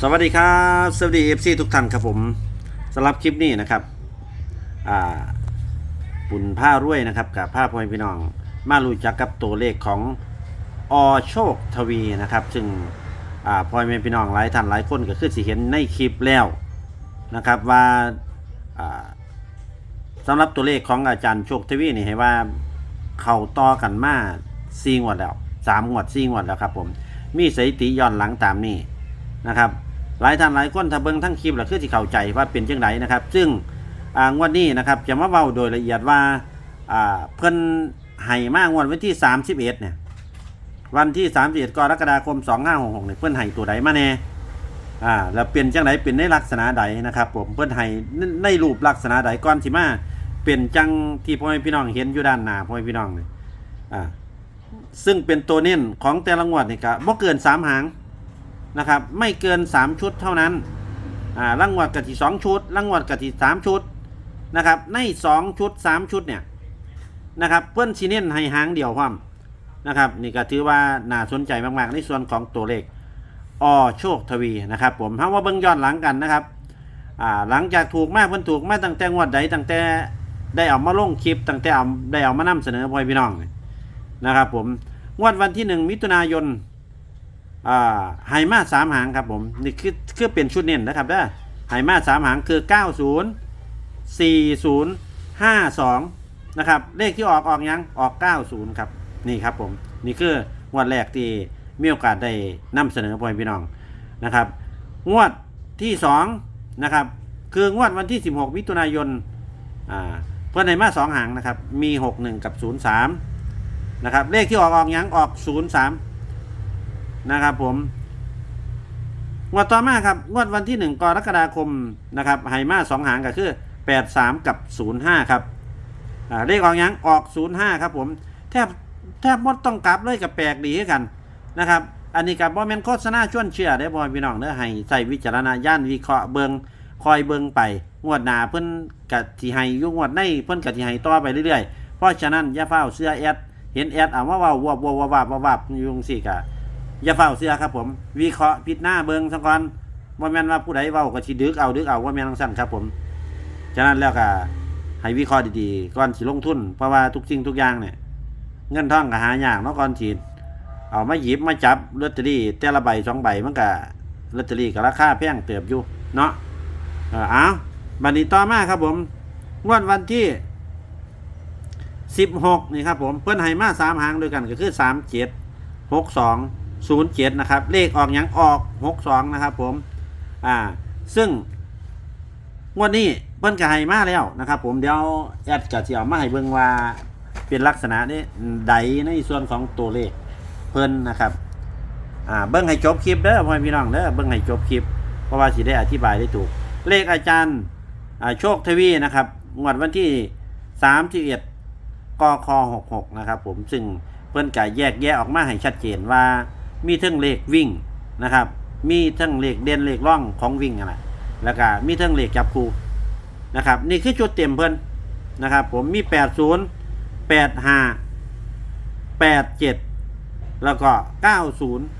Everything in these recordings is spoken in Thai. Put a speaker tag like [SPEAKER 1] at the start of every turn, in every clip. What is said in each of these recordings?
[SPEAKER 1] สวัสดีครับ สวัสดีเอฟซีทุกท่านครับผมสำหรับคลิปนี้นะครับอ่าปุ่นผ้ารวยนะครับกับผ้าพ่อแม่พี่น้อง มารู้จักกับตัวเลขของอโชคทวีนะครับ ซึ่งอ่าพ่อแม่พี่น้องหลายท่านหลายคนก็คือสิเห็นในคลิปแล้วนะครับว่าอ่าสำหรับตัวเลขของอาจารย์โชคทวีนี่ให้ว่าเขาต่อกันมาซีงวดแล้วสามงวดซีงวดแล้วครับผมมีสถิติย้อนหลังตามนี้นะครับ หลายท่านหลายคนถ้าเบิ่งทั้งคลิปแล้วคือที่เข้าใจว่าเป็นจังไดนะครับ ซึ่งอ่างวดนี้นะครับจะมาเว้าโดยละเอียดว่าอ่าเพิ่นให้มางวดวันที่ 31เนี่ยวันที่31กรกฎาคม 2566เนี่ยเพิ่นให้ตัวใดมาแน่อ่าแล้วเป็นจังไดเป็นในลักษณะใดนะครับผมเพิ่นให้ในรูปลักษณะใดก่อนสิมาเป็นจังที่พ่อแม่พี่น้องเห็นอยู่ด้านหน้าพ่อแม่พี่น้องเนี่ยอ่าซึ่งเป็นตัวเน้นของแต่ละงวดนี่ก็บ่เกินสามหาง นะครับ ไม่เกิน 3 ชุดเท่านั้นอ่ารางวัลกะทิสองชุดรางวัลกะทิสามชุดนะครับใน 2 ชุด 3 ชุดเนี่ยนะครับเพื่อนชีเน้นให้หางเดียวความนะครับนี่ก็ถือว่าน่าสนใจมากๆ ในส่วนของตัวเลขอโชคทวีนะครับ ผมเพราะว่าเบิ่งย้อนหลังกันนะครับอ่าหลังจากถูกมากเพิ่นถูกมาตั้งแต่งวดใดตั้งแต่ได้เอามาลงคลิปตั้งแต่เอาได้เอามานำเสนอพ่อพี่น้องนะครับผมงวดวันที่ 1 มิถุนายน อ่าไฮมาสามหางครับผมนี่คือคือเป็นชุดเน้นนะครับเด้อไฮมาสามหางคือ 90 40 52 นะครับ เลขที่ออกออกยังออก 90 ครับ นี่ครับผมนี่คืองวดแรกที่มีโอกาสได้นำเสนอพ่อพี่น้องนะครับ งวดที่2นะครับคืองวดวันที่ 16มิถุนายนอ่าเพื่อนไฮมาสองหางนะครับมี 61 กับ 03นะครับเลขที่ออกออกยังออก 03 นะครับผมงวดต่อมาครับงวดวันที่ 1 กรกฎาคมนะครับไฮมาสองหางก็คือ 83 กับ 05 ครับเลขออกยังออก 05 ครับผมแทบแทบหมดต้องกลับเลยกับแปลกดีคือกันนะครับอันนี้กับบอแมนโฆษณาชวนเชื่อได้บอยพี่น้องเด้อให้ใส่วิจารณญาณวิเคราะห์เบิงคอยเบิงไปงวดหนาเพิ่นกะที่ให้ยุ่งวดในเพิ่นกะที่ให้ต่อไปเรื่อยๆเพราะฉะนั้นอย่าเฝ้าเสื้อแอดเห็นแอดเอามาว่าวับวับวับวับวับอยุ่จั่งสิกะ อย่าเฝ้าเสื้อครับผม วิเคราะห์พิจหน้าเบิงสังกอนว่าแม่นว่าผู้ใดเว้าก็สิดึกเอาดึกเอาว่าแม่นจังซั่นครับผม ฉะนั้นแล้วก็ให้วิเคราะห์ดีๆก่อนสิลงทุน เพราะว่าทุกสิ่งทุกอย่างเนี่ย เงินทองก็หายากเนาะก่อนสิเอามาหยิบมาจับลอตเตอรี่แต่ละใบสองใบมันก็ลอตเตอรี่ก็ราคาแพงเติบอยู่เนาะเออเอาบัดนี้ต่อมาครับผมงวดวันที่16นี่ครับผมเพิ่อนให้มาสามหางด้วยกันก็คือ37 62 07นย์เจ็ดนะครับ เลขออกยังออก62นะครับผม อ่า ซึ่งงวดนี้เพิ่นก็ให้มาแล้วนะครับ ผมเดี๋ยวแอดก็สิเอามาให้เบิ่งว่าเป็นลักษณะนี้ใดในส่วนของตัวเลขเพิ่นนะครับ อ่า เบิ่งให้จบคลิปเด้อพ่อพี่น้องเด้อเบิ่งให้จบคลิป เพราะว่าสิได้อธิบายได้ถูก เลขอาจารย์อ่าโชคทวีนะครับงวดวันที่31กค66นะครับ ผมซึ่งเพิ่นก็แยกแยะออกมาให้ชัดเจนว่า มีทั้งเลขวิ่งนะครับ มีทั้งเลขเด่นเลขร่องของวิ่งอะไรแล้วก็มีทั้งเลขจับคู่นะครับ นี่คือจุดเต็มเพิ่นนะครับ ผมมี 80 85 87 แล้วก็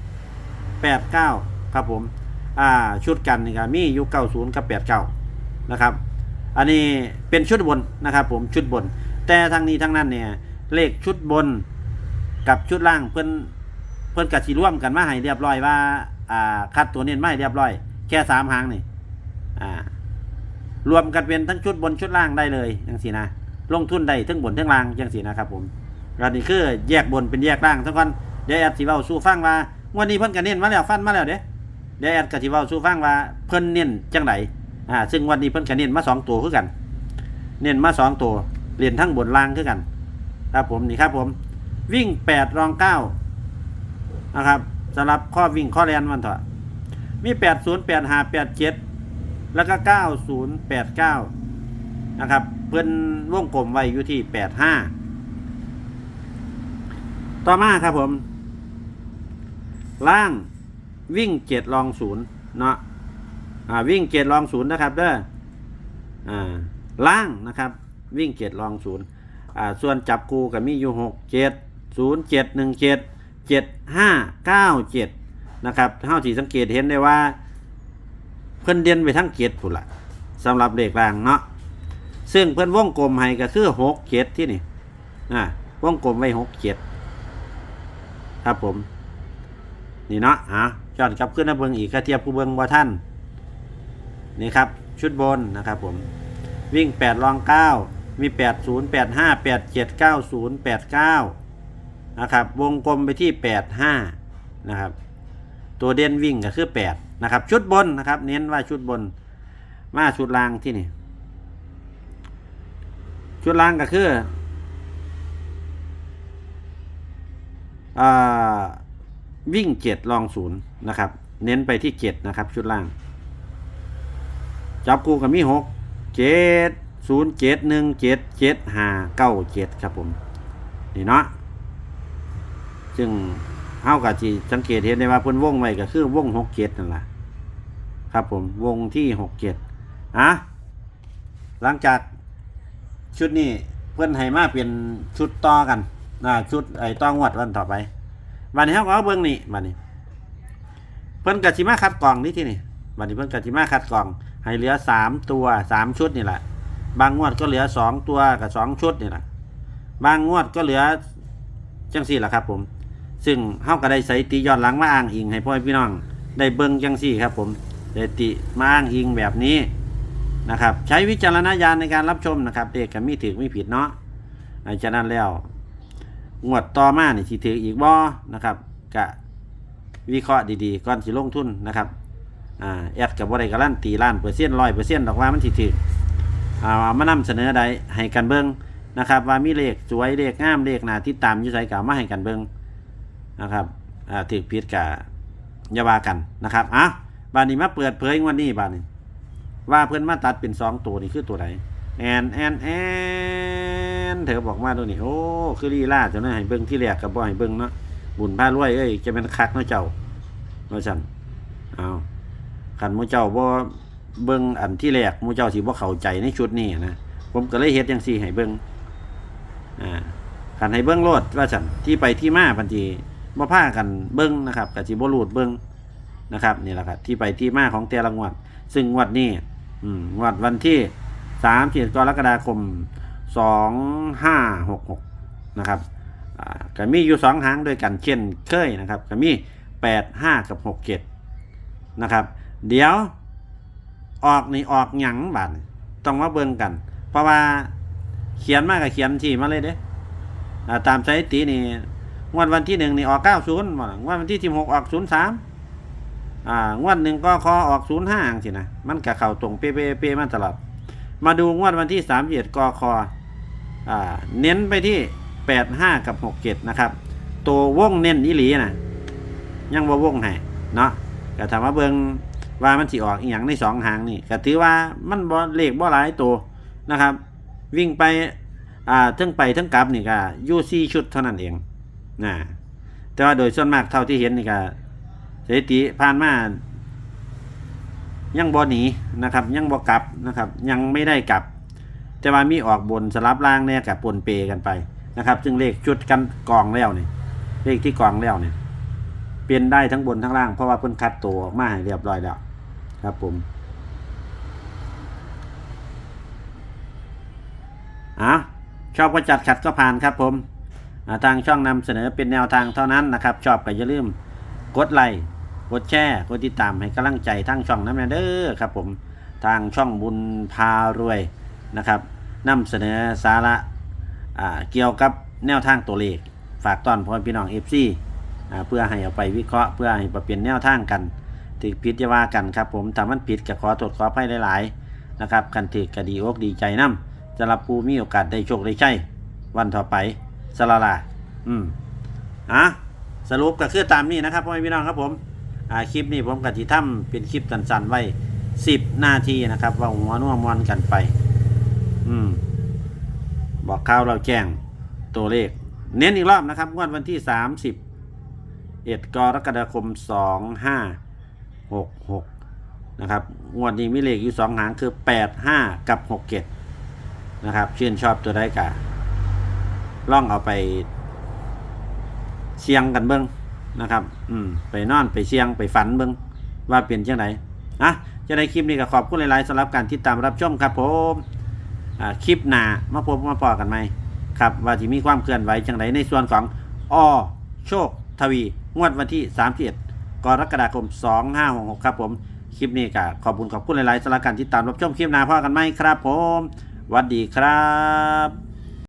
[SPEAKER 1] 90 89 ครับผมอ่าชุดกันนี่ครับมีอยู่90 กับ 89 นะครับ อันนี้เป็นชุดบนนะครับ ผมชุดบน แต่ทางนี้ทั้งนั้นเนี่ยเลขชุดบนกับชุดล่างเพิ่อน พิ่นกัดสีร่วมกันมาให้เรียบร้อยว่า อ่า คัดตัวเน้นมาให้เรียบร้อย แค่สามหางนี่ อ่า รวมกันเป็นทั้งชุดบนชุดล่างได้เลยอย่างสีนะ ลงทุนได้ทั้งบนทั้งล่างอย่างสีนะครับ ผมอันนี้คือแยกบนเป็นแยกล่างทั้งก่อนเดี๋ยวแอดสิเว้าสู้ฟังว่างวันนี้เพิ่นก็เน้นมาแล้วฟันมาแล้วเด้เดี๋ยวแอดก็สิเว้าสู้ฟังว่าเพิ่นเน้นจังไดอ่า ซึ่งวันนี้เพิ่นก็เน้นมาสองตัวคือกัน เน้นมาสองตัวเรียนทั้งบนล่างคือกัน ครับผมนี่ครับผม วิ่งแปดรองเก้า นะครับสำหรับข้อวิ่งข้อแลนมันเถอะมีแปดศูนย์แปดห้าแปดเจ็ดแล้วก็เก้าศูนย์แปดเก้านะครับ เพื่อนวงกลมไว้อยู่ที่แปดห้าต่อมาครับผม ล่างวิ่งเจ็ดรองศูนย์เนาะอ่าวิ่งเจ็ดรองศูนย์นะครับเด้ออ่าล่างนะครับ วิ่งเจ็ดรองศูนย์อ่าส่วนจับกูกับมีอยู่หกเจ็ดศูนย์ เจ็ดห้าเก้าเจ็ดนะครับเท่าที่สังเกตเห็นได้ว่า เพิ่อนเด่นไปทั้งเจ็ดพุ่นละสำหรับเลขรางเนาะซึ่งเพิ่อนวงกลมให้ก็คือหกเจ็ดที่นี่อ่าวงกลมไว้หกเจ็ดครับผม นี่เนาะอะย้อนกลับขึ้นมาเบิงอีกกระเทียบผู้เบิงว่าท่านนี่ครับ ชุดบนนะครับผม วิ่ง 8 รอง 9 มี 8 0 8 5 8 7 9 0 8 9 นะครับ วงกลมไปที่ 8 5นะครับ ตัวเด่นวิ่งก็คือ 8 นะครับ ชุดบนนะครับ เน้นว่าชุดบน มาชุดล่างที่นี่ ชุดล่างก็คืออ่าวิ่ง7ลอง0นย์นะครับ เน้นไปที่7นะครับ ชุดล่าง จับคู่กับมีหกเจ็ดศูนย์เจ็ดหนึ่งเจ็ดเจ็ดห้าเก้าเจ็ดครับผม นี่เนาะ ซึ่งเฮากับจีสังเกตเห็นได้ว่าเพิ่นวงไว้ก็คือวงหกเจ็ดนั่นแหละครับผมวงที่หกเจ็ดอะหลังจากชุดนี้เพิ่นให้มาเป็นชุดต่อกันนะชุดไอ้ต้องวัดวันต่อไปวันนี้เฮาก็เอาเบิ่งนี่บัดนี้ เพิ่นกะสิมาคัดกรองนี่ที่นี่บัดนี้เพิ่นกะสิมาคัดกรองให้เหลือสามตัวสามชุดนี่แหละบางงวดก็เหลือสองตัวกับสองชุดนี่แหละบางงวดก็เหลือจังสี่แหละครับผม ซึ่งเฮาก็ได้ใส่ตีย้อนหลังมาอ้างอิงให้พ่อพี่น้อง ได้เบิ่งจังสี่ครับผมได้ติมาอ้างอิงแบบนี้นะครับ ใช้วิจารณญาณในการรับชมนะครับ เด็กกับมีถือไม่ผิดเนาะหลังจากนั้นแล้วงวดต่อมานี่สิถืออีกบ่นะครับกะวิเคราะห์ดีๆก่อนสิลงทุนนะครับอ่าแอดกับบ่ได้การันตีล้านเปอร์เซ็นต์ร้อยเปอร์เซ็นต์ดอกว่ามันสิถืออ่ามานำเสนอใดให้กันเบิ่งนะครับ ว่ามีเลขสวยเลขงามเลขหนาที่ตามอยู่ไสก็เอามาให้กันเบิ่ง นะครับอ่าถือผิดกะอย่าว่ากันนะครับอะบาดนี้มาเปิดเผยงวันนี้บาดนี้ ว่าเพิ่อนมาตัดเป็นสองตัวนี่คือตัวไหนแอนแอนแอนเธอบอกมาตัวนี้โอ้คือลีลาจังนะให้เบิ่งที่แรกก็บ่ให้เบิ่งเนาะบุญพารวยเอ้ยจะเป็นคักเนาะเจ้าเนาะซั่นเอาขันมูเจ้าบ่เบิ่งอันที่แรกมูเจ้าสิบ่เข้าใจในชุดนี้นะผมก็เลยเฮ็ดจังซี่ให้เบิ่งอ่าขันให้เบิ่งโลดว่าซั่นที่ไปที่มาพันที บ่พากันเบิ่งนะครับก็สิบรูดเบิ่งนะครับนี่แหละครับที่ไปที่มาของแต่ละงวด ซึ่งงวดนี้อืมงวดวันที่30กรกฎาคม2566นะครับอ่าก็มีอยู่สองหางด้วยกันเช่นเคยนะครับก็มี85กับ67นะครับ เดี๋ยวออกนี่ออกหยังบัดนี้ต้องมาเบิ่งกัน เพราะว่าเขียนมากกับเขียนที่มาเลยเด้อ่าตามสถิตินี่ งวดวันที่หนึ่งนี่ออกเก้าศูนย์งวดวันที่สิบหกออกศูนย์สามอ่างวดหนึ่งก็คอออกศูนย์ห้าสินะมันกับเข่าตรงเป๊ะเป๊ะมันตลอดมาดูงวดวันที่สามเจ็ดกอคออ่าเน้นไปที่แปดห้ากับหกเจ็ดนะครับ ตัววงเน้นอีหลีนะยังว่าวงให้เนาะก็ถามว่าเบิงว่ามันสิออกอีหยังในสองหางนี่ก็ถือว่ามันบ่เลขบ่หลายตัวนะครับ วิ่งไปอ่าทั้งไปทั้งกลับนี่ก็ยู่สี่ชุดเท่านั้นเอง นะแต่ว่าโดยส่วนมากเท่าที่เห็นนี่ก็สถิติผ่านมายังบ่หนีนะครับ ยังบ่กลับนะครับ ยังไม่ได้กลับ แต่ว่ามีออกบนสลับล่างเนี่ยกับปนเปกันไปนะครับซึ่งเลขชุดกันกองแล้วเนี่ยเลขที่กองแล้วเนี่ยเปลี่ยนได้ทั้งบนทั้งล่างเพราะว่าเพิ่นคัดตัวออกมาให้เรียบร้อยแล้วครับผมอะชอบก็จัดขัดก็ผ่านครับผม ทางช่องนำเสนอเป็นแนวทางเท่านั้นนะครับ ชอบก็อย่าลืมกดไลค์กดแชร์กดติดตามให้กำลังใจทางช่องน้ำแน่เด้อครับผมทางช่องบุญพารวยนะครับนำเสนอสาระาเกี่ยวกับแนวทางตัวเลข ฝากต้อนพ่อพี่น้องเอฟซีเพื่อให้เอาไปวิเคราะห์เพื่อให้มาเปลี่ยนแนวทางกันถือผิดจะว่ากันครับผมถ้ามันผิดก็ขอตรวจขอให้หลายๆนะครับกันถือก็ดีอกดีใจน้ำจะรับผู้มีโอกาสได้โชคได้ใช่วันต่อไป สลาลาอืมอะสรุปก็คือตามนี้นะครับพ่อแม่พี่น้องครับผมอ่าคลิปนี้ผมกับทีถ้ำเป็นคลิปสั้นๆไว้สิบนาทีนะครับ ว่าหัวนัวมวนกันไป อืม บอกข่าวเราแจ้งตัวเลข เน้นอีกรอบนะครับงวดวันที่สามสิบเอ็ดกรกฎาคมสองห้าหกหกนะครับงวดนี้มีเลขอยู่สองหางคือแปดห้ากับหกเจ็ดนะครับ ชื่นชอบตัวได้กะ ล่องเอาไป เชียงกันเบิ้งนะครับ อืม ไปนอนไปเชียงไปฝันเบิ้งว่าเปลี่ยนจังไหนนะจะได้คลิปนี้ก็ขอบคุณหลายๆสำหรับการติดตามรับชมครับผมคลิปหน้ามาพบมาปอกันไหมครับ ว่าที่มีความเคลื่อนไหวจังไรในส่วนของอโชค ทวี งวดวันที่31กรกฎาคม 2566 ครับผม คลิปนี้ก็ขอบคุณขอบคุณหลายๆสำหรับการติดตามรับชมคลิปหน้าพ่อกันไหมครับผมวัสดีครับ